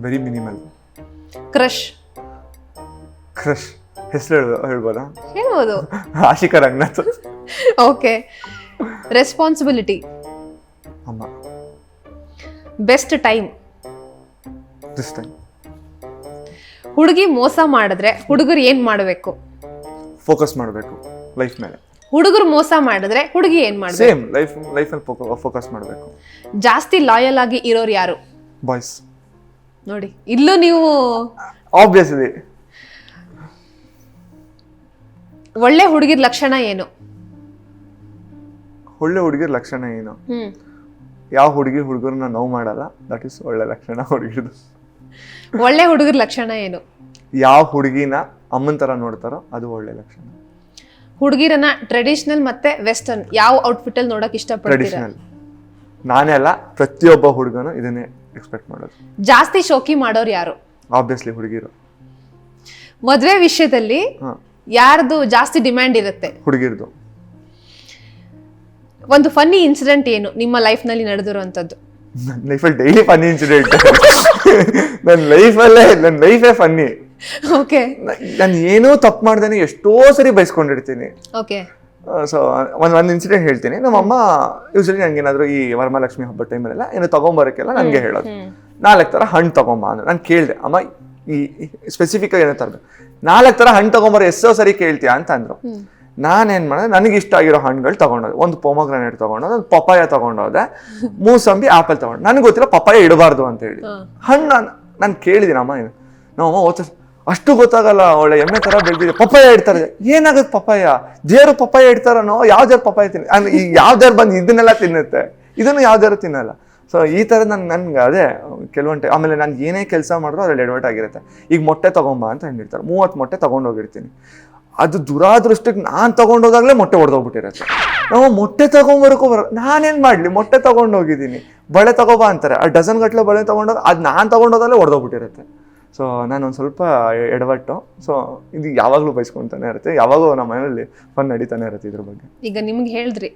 B: very minimal
A: crush
B: crush ಹೆಸರು ಹೇಳ್ಬೋ ಹೇಳ್ಬೋದಾ?
A: ಹೇಳ್ಬೋದು.
B: ಆಶಿಕಾ ರಂಗನಾಥ್.
A: ಓಕೆ. ರೆಸ್ಪಾನ್ಸಿಬಿಲಿಟಿ
B: ಅಮ್ಮ.
A: ಬೆಸ್ಟ್ ಟೈಮ್
B: ದಿಸ್ ಟೈಮ್
A: ಹುಡುಗಿ ಮೋಸ ಮಾಡಿದ್ರೆ ಹುಡುಗರು ಏನ್ ಮಾಡಬೇಕು?
B: ಫೋಕಸ್ ಮಾಡಬೇಕು ಲೈಫ್ ಮೇಲೆ.
A: ಹುಡುಗರು ಮೋಸ ಮಾಡಿದ್ರೆ ಹುಡುಗಿ ಏನ್ ಮಾಡಬೇಕು?
B: ಸೇಮ್ ಲೈಫ್ ಲೈಫಲ್ಲಿ ಫೋಕಸ್ ಮಾಡಬೇಕು.
A: ಜಾಸ್ತಿ ಲಾಯಲ್ ಆಗಿ ಇರೋರು ಯಾರು?
B: ಬಾಯ್ಸ್
A: ನೋಡಿ ಇಲ್ಲೂ ನೀವು
B: ಆಬ್ವಿಯಸ್ಲಿ
A: ಒಳ್ಳೆ ಹುಡುಗಿರ್ ಲಕ್ಷಣ ಏನು?
B: ಒಳ್ಳೆ ಹುಡುಗಿರ ಲಕ್ಷಣ ಏನು?
A: ಹ್ಮ್.
B: ಯಾವ ಹುಡುಗಿ ಹುಡುಗರನ್ನ ನೋವು ಮಾಡಲ್ಲ ದಟ್ ಇಸ್ ಒಳ್ಳೆ ಲಕ್ಷಣ ಹುಡುಗಿದು.
A: ಒಳ್ಳೆ ಹುಡುಗರ ಲಕ್ಷಣ ಏನು?
B: ಯಾವ ಹುಡುಗಿನ ಅಮ್ಮನ ತರ ನೋಡ್ತಾರೋ ಅದು ಒಳ್ಳೆ ಲಕ್ಷಣ.
A: ಹುಡುಗಿರನ್ನ ಟ್ರೆಡಿಷನಲ್ ಮತ್ತೆ ವೆಸ್ಟರ್ನ್ ಯಾವ ಔಟ್ಫಿಟ್ ಅಲ್ಲಿ ನೋಡಕ್ ಇಷ್ಟಪಡ್ತೀರಾ?
B: ಟ್ರೆಡಿಷನಲ್ ನಾನೇ ಅಲ್ಲ ಪ್ರತಿಯೊಬ್ಬ ಹುಡುಗನು ಇದನ್ನೇ ಎಕ್ಸ್ಪೆಕ್ಟ್ ಮಾಡೋದು.
A: ಜಾಸ್ತಿ ಶೋಕಿ ಮಾಡೋರು ಯಾರು?
B: ಆಬ್ವಿಯಸ್ಲಿ ಹುಡುಗಿರು.
A: ಮದುವೆ ವಿಷಯದಲ್ಲಿ
B: ಹಾಂ.
A: ಯಾರ್ದು ಜಾಸ್ತಿ ಡಿಮ್ಯಾಂಡ್ ಇರುತ್ತೆ?
B: ಹುಡುಗಿರ್ದು.
A: ಒಂದು ಫನ್ನಿ ಇನ್ಸಿಡೆಂಟ್ ಏನು ನಿಮ್ಮ ಲೈಫ್ನಲ್ಲಿ ನಡೆದಿರುವಂತದ್ದು?
B: ನನ್ನ ಲೈಫಲ್ಲಿ ಡೈಲಿ ಫನ್ನಿ ಇನ್ಸಿಡೆಂಟ್ ನನ್ನ ಲೈಫಲ್ಲೇ ನನ್ನ ಲೈಫೇ ಫನ್ನಿ
A: ಓಕೆ
B: ನಾನು ಏನೂ ತಪ್ಪು ಮಾಡ್ದೇನೆ ಎಷ್ಟೋ ಸರಿ ಬಯಸ್ಕೊಂಡಿರ್ತೀನಿ
A: ಓಕೆ
B: ಸೊ ಒಂದು ಒಂದು ಇನ್ಸಿಡೆಂಟ್ ಹೇಳ್ತೀನಿ. ನಮ್ಮಮ್ಮ ಯೂಶಲಿ ನಂಗೆ ಏನಾದರೂ ಈ ವರಮಹಾಲಕ್ಷ್ಮಿ ಹಬ್ಬ ಟೈಮಲ್ಲೆಲ್ಲ ಏನೋ ತೊಗೊಂಬರೋಕ್ಕೆಲ್ಲ ನನಗೆ ಹೇಳೋದು. ನಾಲ್ಕು ಥರ ಹಣ್ಣು ತಗೊಂಬ ಅಂದ್ರೆ. ನಾನು ಕೇಳಿದೆ ಅಮ್ಮ ಈ ಸ್ಪೆಸಿಫಿಕ್ ಏನೋ ತರಬೇಕು. ನಾಲ್ಕು ಥರ ಹಣ್ಣು ತಗೊಂಬರ ಎಷ್ಟೋ ಸರಿ ಕೇಳ್ತೀಯಾ ಅಂತ ಅಂದ್ರು ನಾನೇನ್ ಮಾಡಿದೆ ನನಗೆ ಇಷ್ಟ ಆಗಿರೋ ಹಣ್ಣುಗಳು ತೊಗೊಂಡೋದು. ಒಂದು ಪೊಮೊಗ್ರಾನೇಟ್ ತೊಗೊಂಡೋದು ಒಂದು ಪಪಾಯ ತೊಗೊಂಡೋದೆ ಮೂಸಂಬಿ ಆ್ಯಪಲ್ ತೊಗೊಂಡು ನನಗೆ ಗೊತ್ತಿಲ್ಲ ಪಪಾಯ ಇಡಬಾರ್ದು ಅಂತ ಹೇಳಿ ಹಣ್ಣು ನಾನು ನಾನು. ಕೇಳಿದ್ದೀನಿ ಅಮ್ಮ ಏನು ನಮ್ಮಮ್ಮ ಓದ್ತಾ ಅಷ್ಟು ಗೊತ್ತಾಗಲ್ಲ ಒಳ್ಳೆ ಎಮ್ಮೆ ತರ ಬೆಳೆದಿದೆ. ಪಪ್ಪಾಯ ಇಡ್ತಾರೆ. ಏನಾಗುತ್ತೆ ಪಪ್ಪಾಯ? ದೇವ್ರು ಪಪ್ಪಾಯ ಇಡ್ತಾರನೋ ಯಾವ್ದಾರು ಪಪಾಯ ಪಪ್ಪಾಯ ತಿನ್ನ ಅಂದ್ರೆ ಈ ಯಾವ್ದಾರು ಬಂದು ಇದನ್ನೆಲ್ಲ ತಿನ್ನುತ್ತೆ? ಇದನ್ನು ಯಾವ್ದಾರು ತಿನ್ನಲ್ಲ. ಸೊ ಈ ಥರ ನನ್ ನನ್ಗೆ ಅದೇ ಕೆಲವೊಂದು ಆಮೇಲೆ ನಾನು ಏನೇ ಕೆಲಸ ಮಾಡಿದ್ರು ಅದ್ರಲ್ಲಿ ಎಡವಟ್ ಆಗಿರುತ್ತೆ. ಈಗ ಮೊಟ್ಟೆ ತೊಗೊಂಬ ಅಂತ ಹೇಳಿರ್ತಾರೆ ಮೂವತ್ತು ಮೊಟ್ಟೆ ತಗೊಂಡೋಗಿರ್ತೀನಿ. ಅದು ದುರಾದೃಷ್ಟಕ್ಕೆ ನಾನು ತಗೊಂಡೋದಾಗಲೇ ಮೊಟ್ಟೆ ಹೊಡೆದೋಗ್ಬಿಟ್ಟಿರತ್ತೆ ನಾವು ಮೊಟ್ಟೆ ತಗೊಂಬರಕ್ಕೂ ಬರ ನಾನೇನು ಮಾಡಲಿ? ಮೊಟ್ಟೆ ತಗೊಂಡೋಗಿದ್ದೀನಿ. ಬಳೆ ತಗೋಬಾ ಅಂತಾರೆ. ಆ ಡಜನ್ ಗಟ್ಟಲೆ ಬಳೆ ತಗೊಂಡೋಗ ಅದು ನಾನು ತಗೊಂಡೋದಾಗಲೇ ಹೊಡೆದೋಗ್ಬಿಟ್ಟಿರುತ್ತೆ ಸೊ ನಾನು ಒಂದು ಸ್ವಲ್ಪ ಎಡವಟ್ಟು. ಸೊ ಇದು ಯಾವಾಗಲೂ ಬಯಸ್ಕೊಂತಾನೆ ಇರುತ್ತೆ. ಯಾವಾಗೂ ನಮ್ಮ ಮನೇಲಿ ಫನ್ ನಡೀತಾನೆ ಇರುತ್ತೆ ಇದ್ರ ಬಗ್ಗೆ.
A: ಈಗ ನಿಮ್ಗೆ ಹೇಳಿದ್ರಿ.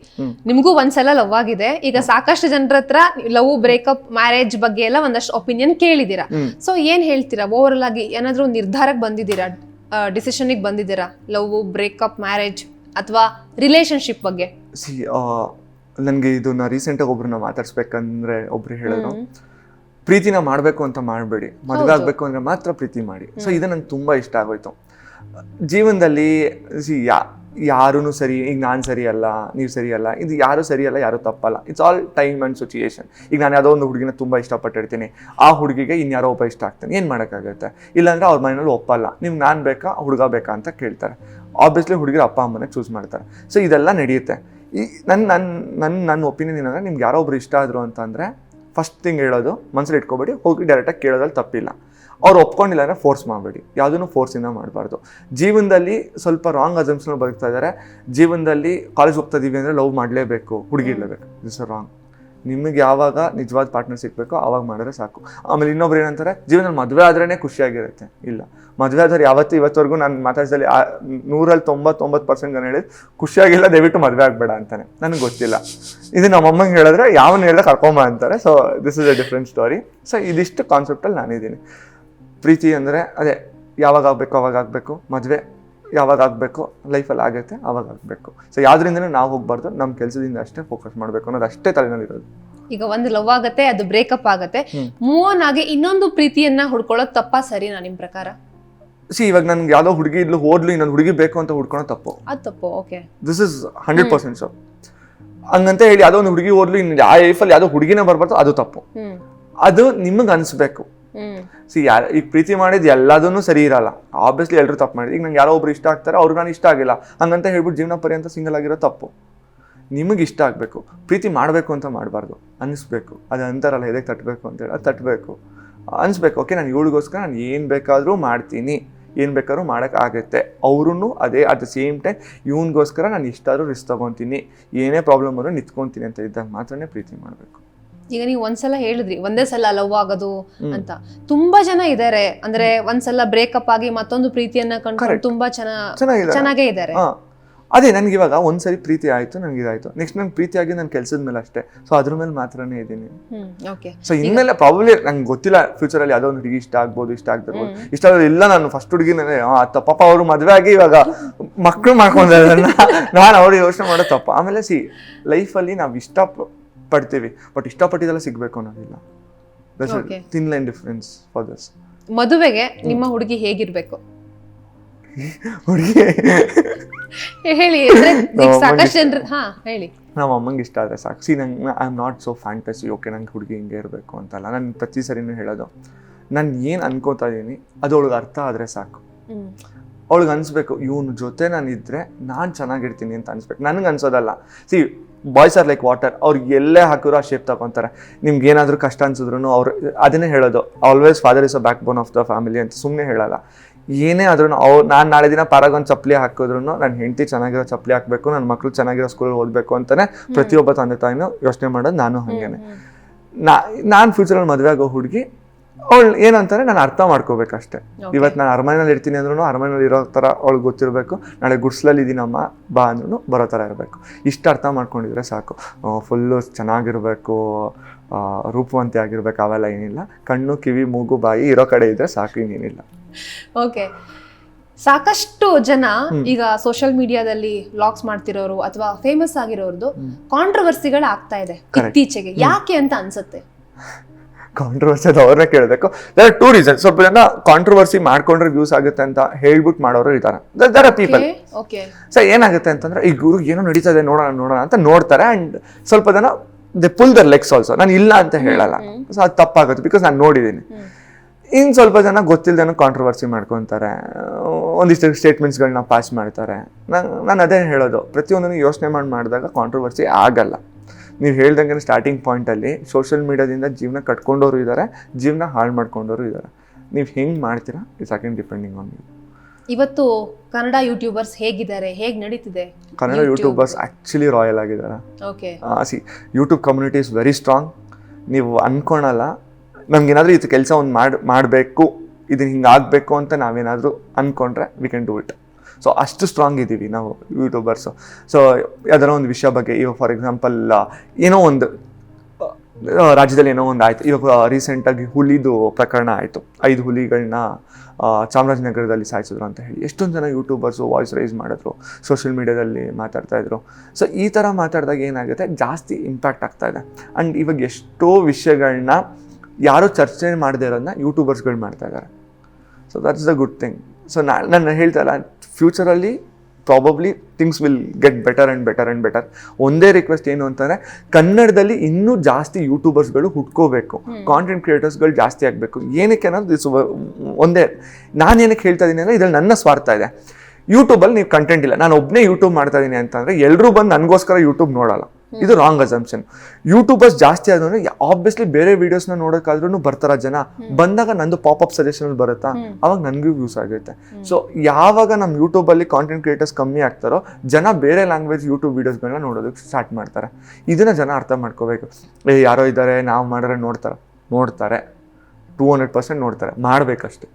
A: ನಿಮಗೂ ಒಂದ್ಸಲ ಲವ್ ಆಗಿದೆ. ಈಗ ಸಾಕಷ್ಟು ಜನರ ಹತ್ರ ಲವ್ ಬ್ರೇಕಪ್ ಮ್ಯಾರೇಜ್ ಬಗ್ಗೆ ಎಲ್ಲ ಒಂದಷ್ಟು ಒಪಿನಿಯನ್ ಕೇಳಿದೀರಾ. ಸೊ ಏನ್ ಹೇಳ್ತೀರಾ? ಓವರ್ ಆಗಿ ಏನಾದ್ರೂ ನಿರ್ಧಾರಕ್ಕೆ ಬಂದಿದ್ದೀರಾ? ಡಿಸಿಷನ್ಗೆ ಬಂದಿದ್ದೀರಾ? ಲವ್ ಬ್ರೇಕಪ್ ಮ್ಯಾರೇಜ್ ಅಥವಾ ರಿಲೇಶನ್ಶಿಪ್ ಬಗ್ಗೆ?
B: ಸಿ ನನಗೆ ಇದನ್ನ ರೀಸೆಂಟಾಗಿ ಒಬ್ರನ್ನ ಮಾತಾಡ್ಸ್ಬೇಕಂದ್ರೆ ಒಬ್ರು
A: ಹೇಳೋದು.
B: ಪ್ರೀತಿನ ಮಾಡಬೇಕು ಅಂತ ಮಾಡಬೇಡಿ. ಮದುವೆ. ಆಗಬೇಕು ಅಂದರೆ ಮಾತ್ರ ಪ್ರೀತಿ ಮಾಡಿ. ಸೊ ಇದು ನಂಗೆ ತುಂಬ ಇಷ್ಟ ಆಗೋಯ್ತು. ಜೀವನದಲ್ಲಿ ಯಾ ಯಾರೂ ಸರಿ, ಈಗ ನಾನು ಸರಿ ಅಲ್ಲ ನೀವು ಸರಿ ಅಲ್ಲ ಇದು ಯಾರೂ ಸರಿ ಅಲ್ಲ ಯಾರು ತಪ್ಪಲ್ಲ. It's all time and situation ಈಗ ನಾನು ಯಾವುದೋ ಒಂದು ಹುಡುಗಿನ ತುಂಬ ಇಷ್ಟಪಟ್ಟಿರ್ತೀನಿ. ಆ ಹುಡುಗಿಗೆ ಇನ್ಯಾರೋ ಒಬ್ಬ ಇಷ್ಟ ಆಗ್ತೀನಿ. ಏನು ಮಾಡೋಕ್ಕಾಗುತ್ತೆ? ಇಲ್ಲಾಂದರೆ ಅವ್ರ ಮನೇಲಿ ಒಪ್ಪಲ್ಲ. ನಿಮ್ಗೆ ನಾನು ಬೇಕಾ, ಹುಡುಗ ಬೇಕಾ ಅಂತ ಕೇಳ್ತಾರೆ. ಆಬ್ವಿಯಸ್ಲಿ ಹುಡುಗಿರು ಅಪ್ಪ ಅಮ್ಮನೇ ಚೂಸ್ ಮಾಡ್ತಾರೆ. ಸೊ ಇದೆಲ್ಲ ನಡೆಯುತ್ತೆ. ಈ ನನ್ನ ನನ್ನ ನನ್ನ ನನ್ನ ಒಪಿನಿಯನ್ ಏನಂದರೆ ನಿಮ್ಗೆ ಯಾರೋ ಒಬ್ರು ಇಷ್ಟ ಆದರು ಅಂತಂದರೆ ಫಸ್ಟ್ ಥಿಂಗ್ ಹೇಳೋದು ಮನಸ್ಸಲ್ಲಿ ಇಟ್ಕೊಬೇಡಿ, ಹೋಗಿ ಡೈರೆಕ್ಟಾಗಿ ಕೇಳೋದ್ರಲ್ಲಿ ತಪ್ಪಿಲ್ಲ. ಅವ್ರು ಒಪ್ಕೊಂಡಿಲ್ಲ ಅಂದರೆ ಫೋರ್ಸ್ ಮಾಡಬೇಡಿ. ಯಾವುದನ್ನು ಫೋರ್ಸಿಂದ ಮಾಡಬಾರ್ದು. ಜೀವನದಲ್ಲಿ ಸ್ವಲ್ಪ ರಾಂಗ್ ಅಸಂಪ್ಷನ್ ಬದುಕ್ತಾ ಇದ್ದಾರೆ. ಜೀವನದಲ್ಲಿ ಕಾಲೇಜ್ ಹೋಗ್ತಾ ಇದ್ದೀವಿ ಅಂದರೆ ಲವ್ ಮಾಡಲೇಬೇಕು. ಹುಡುಗಿ ಇರಲೇಬೇಕು. ದಿಸ್ ರಾಂಗ್ ನಿಮಗೆ ಯಾವಾಗ ನಿಜವಾದ ಪಾರ್ಟ್ನರ್ ಸಿಗಬೇಕೋ ಆವಾಗ ಮಾಡಿದ್ರೆ ಸಾಕು. ಆಮೇಲೆ ಇನ್ನೊಬ್ರು ಏನಂತಾರೆ, ಜೀವನದಲ್ಲಿ ಮದುವೆ ಆದ್ರೇ ಖುಷಿಯಾಗಿರುತ್ತೆ. ಇಲ್ಲ. ಮದುವೆ ಆದ್ರೆ ಯಾವತ್ತೂ ಇವತ್ತವರೆಗೂ ನಾನು ಮಾತಾಡ್ಸಲ್ಲಿ ನೂರಲ್ಲಿ ತೊಂಬತ್ತೊಂಬತ್ತು ಪರ್ಸೆಂಟ್ ಜನ ಹೇಳಿದ್, ಖುಷಿಯಾಗಿಲ್ಲ, ದಯವಿಟ್ಟು ಮದುವೆ ಆಗಬೇಡ ಅಂತಾನೆ. ನನಗೆ ಗೊತ್ತಿಲ್ಲ. ಇದು ನಮ್ಮ ಅಮ್ಮಂಗೆ ಹೇಳಿದ್ರೆ ಯಾವನ್ನ ಹೇಳಿದ್ರೆ ಕರ್ಕೊಂಬ ಅಂತಾರೆ. So this is a different story so ಇದಿಷ್ಟು ಕಾನ್ಸೆಪ್ಟಲ್ಲಿ ನಾನಿದ್ದೀನಿ. ಪ್ರೀತಿ ಅಂದರೆ ಅದೇ ಯಾವಾಗ ಆಗಬೇಕು ಅವಾಗ ಆಗಬೇಕು ಮದುವೆ ಯಾವಾಗ ಆಗಬೇಕು ಲೈಫಲ್ಲಿ ಆಗುತ್ತೆ ಆವಾಗ ಆಗಬೇಕು. ಸೊ ಯಾವುದರಿಂದನೂ ನಾವು ಹೋಗ್ಬಾರ್ದು ನಮ್ಮ ಕೆಲಸದಿಂದ ಅಷ್ಟೇ ಫೋಕಸ್ ಮಾಡಬೇಕು ಅನ್ನೋದು ಅಷ್ಟೇ ತಲೆನಲ್ಲಿರೋದು
A: ಈಗ ಒಂದು ಲವ್ ಆಗುತ್ತೆ ಅದು ಬ್ರೇಕಪ್ ಆಗುತ್ತೆ.
B: ಮೂವನ್
A: ಮೂವ್ ಆನ್ ಆಗಿ ಇನ್ನೊಂದು ಪ್ರೀತಿಯನ್ನ ಹುಡ್ಕೊಳ್ಳೋದು ತಪ್ಪಾ ಸರಿನಾ ನಿಮ್ ಪ್ರಕಾರ?
B: ಸಿ ಇವಾಗ ನನ್ಗೆ ಯಾವ್ದೋ ಹುಡುಗಿ ಇದ್ಲು ಹೋದ್ಲು ಇನ್ನೊಂದು ಹುಡುಗಿ ಬೇಕು ಅಂತ ಹುಡ್ಕೊಳೋ ತಪ್ಪು.
A: ಅದು ತಪ್ಪು okay
B: this is hundred percent so ಹಂಗಂತ ಹೇಳಿ ಯಾವುದೋ ಒಂದು ಹುಡುಗಿ ಹೋದ್ಲು ಇನ್ನು ಆ ಲೈಫಲ್ಲಿ ಯಾವುದೋ ಹುಡುಗಿನೇ ಬರ್ಬಾರ್ದು ಅದು ತಪ್ಪು. ಅದು ನಿಮಗೆ ಅನಿಸ್ಬೇಕು. ಸಿ ಯಾರು ಈಗ ಪ್ರೀತಿ ಮಾಡಿದ್ ಎಲ್ಲದನ್ನು ಸರಿ ಇರಲ್ಲ. ಆಬ್ವಿಯಸ್ಲಿ ಎಲ್ಲರೂ ತಪ್ಪು ಮಾಡಿದ್ರು. ಈಗ ನಂಗೆ ಯಾರೋ ಒಬ್ರು ಇಷ್ಟ ಆಗ್ತಾರೆ, ಅವ್ರಿಗೆ ನಾನು ಇಷ್ಟ ಆಗಿಲ್ಲ. ಹಂಗಂತ ಹೇಳ್ಬಿಟ್ಟು ಜೀವನ ಪರ್ಯಂತ ಸಿಂಗಲ್ ಆಗಿರೋ ತಪ್ಪು. ನಿಮಗೆ ಇಷ್ಟ ಆಗಬೇಕು. ಪ್ರೀತಿ ಮಾಡಬೇಕು ಅಂತ ಮಾಡಬಾರ್ದು. ಅನಿಸ್ಬೇಕು. ಅದು ಅಂತಾರಲ್ಲ ಎದಕ್ಕೆ ತಟ್ಟಬೇಕು ಅಂತೇಳಿ ಅದು ತಟ್ಟಬೇಕು ಅನಿಸ್ಬೇಕು. ಓಕೆ ನಾನು ಇವಳಿಗೋಸ್ಕರ ನಾನು ಏನು ಬೇಕಾದರೂ ಮಾಡ್ತೀನಿ. ಏನು ಬೇಕಾದ್ರೂ ಮಾಡೋಕ್ಕಾಗತ್ತೆ ಅವ್ರೂ ಅದೇ ಅಟ್ ದ ಸೇಮ್ ಟೈಮ್ ಇವನಿಗೋಸ್ಕರ ನಾನು ಇಷ್ಟಾದರೂ ರಿಸ್ಕ್ ತೊಗೊತೀನಿ. ಏನೇ ಪ್ರಾಬ್ಲಮ್ ಬಂದರೂ ನಿಂತ್ಕೊತೀನಿ ಅಂತ ಇದ್ದಾಗ ಮಾತ್ರನೇ ಪ್ರೀತಿ ಮಾಡಬೇಕು.
A: ಈಗ ನೀವು ಒಂದ್ಸಲ ಹೇಳಿದ್ರಿ ಒಂದೇ ಸಲ ಲವ್ ಆಗೋದು ಅಂತ. ತುಂಬಾ ಜನ ಇದಾರೆ ಅಂದ್ರೆ ಒಂದ್ಸಲ ಬ್ರೇಕಪ್ ಆಗಿ ಮತ್ತೊಂದು ಪ್ರೀತಿಯನ್ನ ಕಂಡು ತುಂಬಾ ಚೆನ್ನ
B: ಚೆನ್ನಾಗಿದೆ
A: ಚೆನ್ನಾಗೇ ಇದಾರೆ.
B: ಅದೇ ನನಗೆ ಇವಾಗ ಒಂದ್ಸರಿ ಪ್ರೀತಿ ಆಯ್ತು ನನಗೆ ಇದಾಯ್ತು. ನೆಕ್ಸ್ಟ್ ನಂಗೆ ಪ್ರೀತಿ ಆಗಿ ನನ್ನ ಕೆಲಸದ ಮೇಲೆ ಅಷ್ಟೇ. ಸೊ ಅದ್ರ ಮೇಲೆ ಮಾತ್ರನೇ ಇದ್ದೀನಿ. ಸೊ ಇನ್ಮೇಲೆ ಪ್ರಾಬ್ಲಿ ನಂಗೆ ಗೊತ್ತಿಲ್ಲ ಫ್ಯೂಚರ್ ಅಲ್ಲಿ ಯಾವ್ದೊಂದು ಹುಡುಗಿ ಇಷ್ಟ ಆಗ್ಬೋದು ಇಷ್ಟ ಆಗ್ತಿರ್ಬೋದು. ಇಷ್ಟ ಆಗೋದು ಇಲ್ಲ ನಾನು ಫಸ್ಟ್ ಹುಡುಗಿನೇ ಪಾಪ ಅವರು ಮದುವೆ ಆಗಿ ಇವಾಗ ಮಕ್ಕಳು ಮಾಡ್ಕೊಂಡ್ರೆ ನಾನು ಅವ್ರು ಯೋಚನೆ ಮಾಡೋ ತಪ್ಪ. ಆಮೇಲೆ ಸಿ ಲೈಫಲ್ಲಿ ನಾವು ಇಷ್ಟ ಪಡ್ತೀವಿ. ಬಟ್ ಇಷ್ಟಪಟ್ಟಿದೆಲ್ಲ ಸಿಗಬೇಕು ಅನ್ನೋದಿಲ್ಲ.
A: ದಟ್ಸ್
B: ತಿನ್ ಲೈನ್ ಡಿಫ್ರೆನ್ಸ್ ಫಾರ್ ದಿಸ್
A: ಮದುವೆಗೆ ನಿಮ್ಮ ಹುಡುಗಿ ಹೇಗಿರ್ಬೇಕು?
B: ಹುಡುಗಿ?
A: ಹೇಳಿ ಸಾಕಷ್ಟು ಜನರು ಹಾ ಹೇಳಿ.
B: ನಮ್ಮ ಅಮ್ಮಂಗೆ ಇಷ್ಟ ಆದರೆ ಸಾಕು. ಸಿ ನಂಗೆ I am not so fantasy okay ನಂಗೆ ಹುಡುಗಿ ಹಿಂಗೆ ಇರಬೇಕು ಅಂತಲ್ಲ. ನಾನು ಪ್ರತಿ ಸರಿನೂ ಹೇಳೋದು. ನಾನು ಏನು ಅನ್ಕೋತಾ ಇದ್ದೀನಿ ಅದು ಅವಳಿಗೆ ಅರ್ಥ ಆದರೆ ಸಾಕು. ಅವಳಿಗೆ ಅನಿಸ್ಬೇಕು ಇವನ ಜೊತೆ ನಾನು ಇದ್ದರೆ ನಾನು ಚೆನ್ನಾಗಿರ್ತೀನಿ ಅಂತ ಅನ್ಸ್ಬೇಕು. ನನಗೆ ಅನ್ಸೋದಲ್ಲ. See boys are like water ಅವ್ರು ಎಲ್ಲೇ ಹಾಕಿರೋ ಆ ಶೇಪ್ ತಗೊತಾರೆ. ನಿಮ್ಗೆ ಏನಾದರೂ ಕಷ್ಟ ಅನ್ಸಿದ್ರು ಅವ್ರು ಅದನ್ನೇ ಹೇಳೋದು. Always father is a backbone of the family ಅಂತ ಸುಮ್ಮನೆ ಹೇಳಲ್ಲ. ಏನೇ ಆದ್ರೂ ಅವ್ರು ನಾನು ನಾಳೆ ದಿನ ಪಾರಾಗೊಂದು ಚಪ್ಪಲಿ ಹಾಕಿದ್ರು ನನ್ನ ಹೆಂಡತಿ ಚೆನ್ನಾಗಿರೋ ಚಪ್ಪಲಿ ಹಾಕಬೇಕು ನನ್ನ ಮಕ್ಕಳು ಚೆನ್ನಾಗಿರೋ ಸ್ಕೂಲ್ ಓದಬೇಕು ಅಂತಲೇ ಪ್ರತಿಯೊಬ್ಬ ತಂದೆ ತಾಯಿನೂ ಯೋಚನೆ ಮಾಡೋದು ನಾನು ಹಾಗೇನೆ. ನಾ ನಾನು ಫ್ಯೂಚರಲ್ಲಿ ಮದುವೆ ಆಗೋ ಹುಡುಗಿ ಅವಳು ಏನಂತಾರೆ ನಾನು ಅರ್ಥ ಮಾಡ್ಕೋಬೇಕಷ್ಟೇ. ಇವತ್ತು ನಾನು ಅರಮನೆಯಲ್ಲಿ ಇರ್ತೀನಿ ಅಂದ್ರೂ ಅರಮನೆಯಲ್ಲಿ ಇರೋ ಥರ ಅವಳು ಗೊತ್ತಿರಬೇಕು. ನಾಳೆ ಗುಡ್ಸ್ಲಲ್ಲಿ ಇದೀನಮ್ಮ ಬಾ ಅಂದ್ರೂ ಬರೋ ಥರ ಇರಬೇಕು. ಇಷ್ಟು ಅರ್ಥ ಮಾಡ್ಕೊಂಡಿದ್ರೆ ಸಾಕು. ಫುಲ್ಲು ಚೆನ್ನಾಗಿರಬೇಕು ರೂಪವಂತಿ ಆಗಿರ್ಬೇಕು ಅವೆಲ್ಲ ಏನಿಲ್ಲ. ಕಣ್ಣು ಕಿವಿ ಮೂಗು ಬಾಯಿ ಇರೋ ಕಡೆ ಇದ್ರೆ ಸಾಕು ಇನ್ನೇನಿಲ್ಲ.
A: ಓಕೆ ಸಾಕಷ್ಟು ಜನ ಈಗ ಸೋಷಿಯಲ್ ಮೀಡಿಯಾದಲ್ಲಿ ವ್ಲಾಗ್ಸ್ ಮಾಡ್ತಿರೋರು ಅಥವಾ ಫೇಮಸ್ ಆಗಿರೋರ್ದು ಕಾಂಟ್ರವರ್ಸಿಗಳು ಆಗ್ತಾ ಇದೆ ಇತ್ತೀಚೆಗೆ. ಯಾಕೆ ಅಂತ ಅನ್ಸುತ್ತೆ?
B: ಕಾಂಟ್ರವರ್ಸಿ ಅದು ಅವ್ರನ್ನ ಕೇಳಬೇಕು ದರ್ ಆರ್ ಟೂ ರೀಸನ್ ಸ್ವಲ್ಪ ಜನ ಕಾಂಟ್ರವರ್ಸಿ ಮಾಡ್ಕೊಂಡ್ರೆ ವ್ಯೂಸ್ ಆಗುತ್ತೆ ಅಂತ ಹೇಳ್ಬಿಟ್ಟು ಮಾಡೋರು ಇದ್ದಾರೆ. There are people
A: okay
B: so ಏನಾಗುತ್ತೆ ಅಂತಂದ್ರೆ ಈ ಗುರು ಏನೋ ನಡೀತಾ ಇದೆ ನೋಡೋಣ ನೋಡೋಣ ಅಂತ ನೋಡ್ತಾರೆ ಅಂಡ್ ಸ್ವಲ್ಪ ಜನ they pull their legs also ನಾನು ಇಲ್ಲ ಅಂತ ಹೇಳಲ್ಲ. ಸೊ ಅದು ತಪ್ಪಾಗುತ್ತೆ ಬಿಕಾಸ್ ನಾನು ನೋಡಿದ್ದೀನಿ. ಇನ್ನು ಸ್ವಲ್ಪ ಜನ ಗೊತ್ತಿಲ್ಲದೇನೋ ಕಾಂಟ್ರವರ್ಸಿ ಮಾಡ್ಕೊತಾರೆ. ಒಂದಿಷ್ಟು ಸ್ಟೇಟ್ಮೆಂಟ್ಸ್ಗಳನ್ನ ಪಾಸ್ ಮಾಡ್ತಾರೆ. ನಾನು ನಾನು ಅದೇ ಹೇಳೋದು. ಪ್ರತಿಯೊಂದನ್ನು ಯೋಚನೆ ಮಾಡಿ ಮಾಡಿದಾಗ ಕಾಂಟ್ರವರ್ಸಿ ಆಗಲ್ಲ. ನೀವು ಹೇಳ್ದಂಗೆ ಸ್ಟಾರ್ಟಿಂಗ್ ಪಾಯಿಂಟಲ್ಲಿ ಸೋಷಿಯಲ್ ಮೀಡಿಯಾದಿಂದ ಜೀವನ ಕಟ್ಕೊಂಡವರು ಇದ್ದಾರೆ ಜೀವನ ಹಾಳು ಮಾಡ್ಕೊಂಡವರು ಇದ್ದಾರೆ ನೀವು ಹೆಂಗೆ ಮಾಡ್ತೀರಾ? It's again depending on you
A: ಇವತ್ತು ಕನ್ನಡ ಯೂಟ್ಯೂಬರ್ಸ್ ಹೇಗಿದ್ದಾರೆ? ಹೇಗೆ ನಡೀತಿದೆ?
B: ಕನ್ನಡ ಯೂಟ್ಯೂಬರ್ಸ್ ಆ್ಯಕ್ಚುಲಿ ರಾಯಲ್ ಆಗಿದ್ದಾರೆ.
A: Okay
B: see YouTube community is very strong ನೀವು ಅನ್ಕೊಳಲ್ಲ ನಮ್ಗೇನಾದ್ರೂ ಇದು ಕೆಲಸ ಒಂದು ಮಾಡಿ ಮಾಡಬೇಕು ಇದನ್ನ ಹಿಂಗೆ ಆಗಬೇಕು ಅಂತ ನಾವೇನಾದರೂ ಅಂದ್ಕೊಂಡ್ರೆ we can do it so ಅಷ್ಟು ಸ್ಟ್ರಾಂಗ್ ಇದ್ದೀವಿ ನಾವು ಯೂಟ್ಯೂಬರ್ಸು ಸೊ ಯಾವ್ದಾರ ಒಂದು ವಿಷಯ ಬಗ್ಗೆ, ಇವಾಗ ಫಾರ್ ಎಕ್ಸಾಂಪಲ್ ಏನೋ ಒಂದು ರಾಜ್ಯದಲ್ಲಿ ಏನೋ ಒಂದು ಆಯಿತು. ಇವಾಗ ರೀಸೆಂಟಾಗಿ ಹುಲಿದು ಪ್ರಕರಣ ಆಯಿತು. ಐದು ಹುಲಿಗಳನ್ನ ಚಾಮರಾಜನಗರದಲ್ಲಿ ಸಾಯಿಸಿದ್ರು ಅಂತ ಹೇಳಿ. ಎಷ್ಟೊಂದು ಜನ ಯೂಟ್ಯೂಬರ್ಸು ವಾಯ್ಸ್ ರೈಸ್ ಮಾಡಿದ್ರು ಸೋಷಿಯಲ್ ಮೀಡಿಯಾದಲ್ಲಿ ಮಾತಾಡ್ತಾ ಇದ್ರು. ಸೊ ಈ ಥರ ಮಾತಾಡಿದಾಗ ಏನಾಗುತ್ತೆ? ಜಾಸ್ತಿ ಇಂಪ್ಯಾಕ್ಟ್ ಆಗ್ತಾ ಇದೆ. ಆ್ಯಂಡ್ ಇವಾಗ ಎಷ್ಟೋ ವಿಷಯಗಳನ್ನ ಯಾರೂ ಚರ್ಚೆ ಮಾಡದೇ ಇರೋದನ್ನ ಯೂಟ್ಯೂಬರ್ಸ್ಗಳು ಮಾಡ್ತಾ ಇದ್ದಾರೆ so that's the good thing so ನಾ, ನಾನು ಹೇಳ್ತಾ ಇಲ್ಲ ಫ್ಯೂಚರಲ್ಲಿ probably things will get better and better and better ಒಂದೇ ರಿಕ್ವೆಸ್ಟ್ ಏನು ಅಂತಂದರೆ ಕನ್ನಡದಲ್ಲಿ ಇನ್ನೂ ಜಾಸ್ತಿ ಯೂಟ್ಯೂಬರ್ಸ್ಗಳು ಹುಟ್ಕೋಬೇಕು. ಕಾಂಟೆಂಟ್ ಕ್ರಿಯೇಟರ್ಸ್ಗಳು ಜಾಸ್ತಿ ಆಗಬೇಕು. ಏನಕ್ಕೆ ಅನ್ನೋದು ಇಸ್ ಒಂದೇ. ನಾನು ಏನಕ್ಕೆ ಹೇಳ್ತಾ ಇದ್ದೀನಿ ಅಂದರೆ ಇದ್ರಲ್ಲಿ ನನ್ನ ಸ್ವಾರ್ಥ ಇದೆ. ಯೂಟ್ಯೂಬಲ್ಲಿ ನೀವು ಕಂಟೆಂಟ್ ಇಲ್ಲ. ನಾನು ಒಬ್ಬನೇ ಯೂಟ್ಯೂಬ್ ಮಾಡ್ತಾ ಇದ್ದೀನಿ ಅಂತಂದರೆ ಎಲ್ಲರೂ ಬಂದು ನನಗೋಸ್ಕರ ಯೂಟ್ಯೂಬ್ ನೋಡಲ್ಲ. ಇದು ರಾಂಗ್ ಅಸಂಪ್ಷನ್ ಯೂಟ್ಯೂಬರ್ಸ್ ಜಾಸ್ತಿ ಆದ್ರೆ ಆಬ್ವಿಯಸ್ಲಿ ಬೇರೆ ವಿಡಿಯೋಸ್ನ ನೋಡೋಕ್ಕಾದ್ರೂ ಬರ್ತಾರ ಜನ. ಬಂದಾಗ ನಂದು ಪಾಪ್ ಅಪ್ ಸಜೆಷನ್ ಬರುತ್ತಾ? ಅವಾಗ ನನಗೂ ಯೂಸ್ ಆಗುತ್ತೆ. ಸೊ ಯಾವಾಗ ನಮ್ಮ ಯೂಟ್ಯೂಬಲ್ಲಿ ಕಾಂಟೆಂಟ್ ಕ್ರಿಯೇಟರ್ಸ್ ಕಮ್ಮಿ ಆಗ್ತಾರೋ ಜನ ಬೇರೆ ಲ್ಯಾಂಗ್ವೇಜ್ ಯೂಟ್ಯೂಬ್ ವೀಡಿಯೋಸ್ಗಳನ್ನ ನೋಡೋದಕ್ಕೆ ಸ್ಟಾರ್ಟ್ ಮಾಡ್ತಾರೆ. ಇದನ್ನ ಜನ ಅರ್ಥ ಮಾಡ್ಕೋಬೇಕು. ಏ ಯಾರೋ ಇದ್ದಾರೆ ನಾವು ಮಾಡಿದ್ರೆ ನೋಡ್ತಾರೆ. ನೋಡ್ತಾರೆ. ಟೂ ಹಂಡ್ರೆಡ್ ಪರ್ಸೆಂಟ್ ನೋಡ್ತಾರೆ. ಮಾಡಬೇಕಷ್ಟೆ.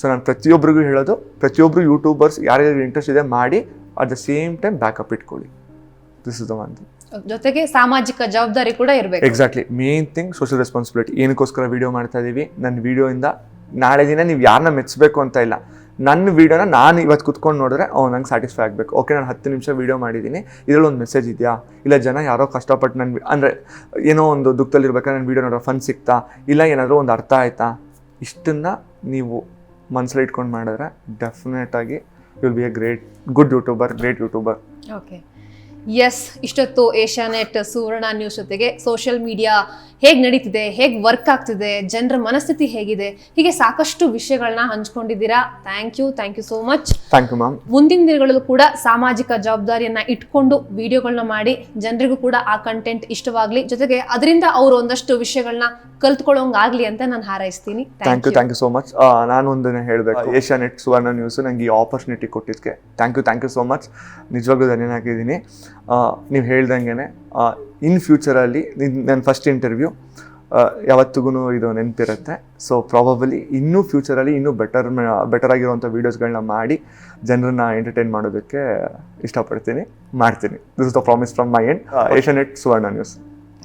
B: ಸೊ ನಾನು ಪ್ರತಿಯೊಬ್ಬರಿಗೂ ಹೇಳೋದು ಪ್ರತಿಯೊಬ್ಬರು ಯೂಟ್ಯೂಬರ್ಸ್ ಯಾರ್ಯಾರು ಇಂಟ್ರೆಸ್ಟ್ ಇದೆ ಮಾಡಿ at the same time backup ಇಟ್ಕೊಳ್ಳಿ. This is the one thing
A: ಜೊತೆಗೆ ಸಾಮಾಜಿಕ ಜವಾಬ್ದಾರಿ ಕೂಡ ಇರಬೇಕು.
B: Exactly main thing social responsibility ಏನಕ್ಕೋಸ್ಕರ video ಮಾಡ್ತಾ ಇದೀವಿ? ನನ್ನ ವಿಡಿಯೋಯಿಂದ ನಾಳೆ ದಿನ ನೀವು ಯಾರನ್ನ ಮೆಚ್ಚಬೇಕು ಅಂತ ಇಲ್ಲ. ನನ್ನ ವಿಡಿಯೋನ ನಾನು ಇವತ್ತು ಕುತ್ಕೊಂಡು ನೋಡಿದ್ರೆ ಓ ನಂಗೆ ಸ್ಯಾಟಿಸ್ಫೈ ಆಗಬೇಕು. ಓಕೆ ನಾನು ಹತ್ತು ನಿಮಿಷ ವಿಡಿಯೋ ಮಾಡಿದ್ದೀನಿ ಇದರಲ್ಲಿ ಒಂದು ಮೆಸೇಜ್ ಇದೆಯಾ? ಇಲ್ಲ ಜನ ಯಾರೋ ಕಷ್ಟಪಟ್ಟು ನನ್ನ ಅಂದರೆ ಏನೋ ಒಂದು ದುಃಖದಲ್ಲಿರ್ಬೇಕಾದ್ರೆ ನನ್ನ ವಿಡಿಯೋ ನೋಡೋ ಫನ್ ಸಿಗ್ತಾ ಇಲ್ಲ ಏನಾದರೂ ಒಂದು ಅರ್ಥ ಆಯ್ತಾ? ಇಷ್ಟನ್ನು ನೀವು ಮನಸ್ಸಲ್ಲಿ ಇಟ್ಕೊಂಡು ಮಾಡಿದ್ರೆ ಡೆಫಿನೆಟಾಗಿ will be a great good YouTuber great YouTuber
A: okay yes ಇಷ್ಟೊತ್ತು ಏಷ್ಯಾನೆಟ್ ಸುವರ್ಣ ನ್ಯೂಸ್ ಜೊತೆಗೆ ಸೋಷಿಯಲ್ ಮೀಡಿಯಾ ಹೇಗೆ ನಡೀತಿದೆ ಹೇಗೆ ವರ್ಕ್ ಆಗ್ತಿದೆ ಜನರ ಮನಸ್ಥಿತಿ ಹೇಗಿದೆ ಹೀಗೆ ಸಾಕಷ್ಟು ವಿಷಯಗಳನ್ನ ಹಂಚ್ಕೊಂಡಿದ್ದೀರಾ. Thank you thank you so much
B: thank you ma'am
A: ಮುಂದಿನ ದಿನಗಳಲ್ಲೂ ಕೂಡ ಸಾಮಾಜಿಕ ಜವಾಬ್ದಾರಿಯನ್ನ ಇಟ್ಕೊಂಡು ವಿಡಿಯೋಗಳನ್ನ ಮಾಡಿ ಜನರಿಗೂ ಕೂಡ ಆ ಕಂಟೆಂಟ್ ಇಷ್ಟವಾಗ್ಲಿ. ಜೊತೆಗೆ ಅದರಿಂದ ಅವರು ಒಂದಷ್ಟು ವಿಷಯಗಳನ್ನ ಕಲ್ತ್ಕೊಳ್ಳೋಂಗಾಗ್ಲಿ ಅಂತ ನಾನು ಹಾರೈಸ್ತೀನಿ.
B: Thank you thank you so much ನಾನು ಒಂದನ್ನು ಹೇಳಬೇಕು. ಏಷ್ಯಾ ನೆಟ್ ಸುವರ್ಣ ನ್ಯೂಸ್ ನನಗೆ ಈ ಆಪರ್ಚುನಿಟಿ ಕೊಟ್ಟಿದ್ದಕ್ಕೆ thank you thank you so much ನಿಜವಾಗ್ಲೂ ಧನ್ಯನಾಗಿದ್ದೀನಿ. ನೀವು ಹೇಳ್ದಂಗೆ ಇನ್ ಫ್ಯೂಚರಲ್ಲಿ ನನ್ನ ಫಸ್ಟ್ ಇಂಟರ್ವ್ಯೂ ಯಾವತ್ತಿಗೂ ಇದು ನೆನಪಿರುತ್ತೆ. ಸೊ ಪ್ರಾಬಬಲಿ ಇನ್ನೂ ಫ್ಯೂಚರಲ್ಲಿ ಇನ್ನೂ ಬೆಟರ್ ಬೆಟರ್ ಆಗಿರುವಂಥ ವೀಡಿಯೋಸ್ಗಳನ್ನ ಮಾಡಿ ಜನರನ್ನ ಎಂಟರ್ಟೈನ್ ಮಾಡೋದಕ್ಕೆ ಇಷ್ಟಪಡ್ತೀನಿ. ಮಾಡ್ತೀನಿ. This is the promise from my end Asianet Suvarna news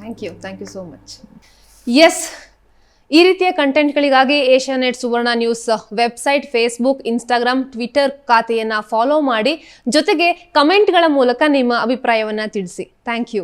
A: thank you thank you so much yes ಈ ರೀತಿಯ ಕಂಟೆಂಟ್ಗಳಿಗಾಗಿ Asianet Suvarna news website Facebook Instagram Twitter ಖಾತೆಯನ್ನು ಫಾಲೋ ಮಾಡಿ ಜೊತೆಗೆ ಕಮೆಂಟ್ಗಳ ಮೂಲಕ ನಿಮ್ಮ ಅಭಿಪ್ರಾಯವನ್ನು ತಿಳಿಸಿ. Thank you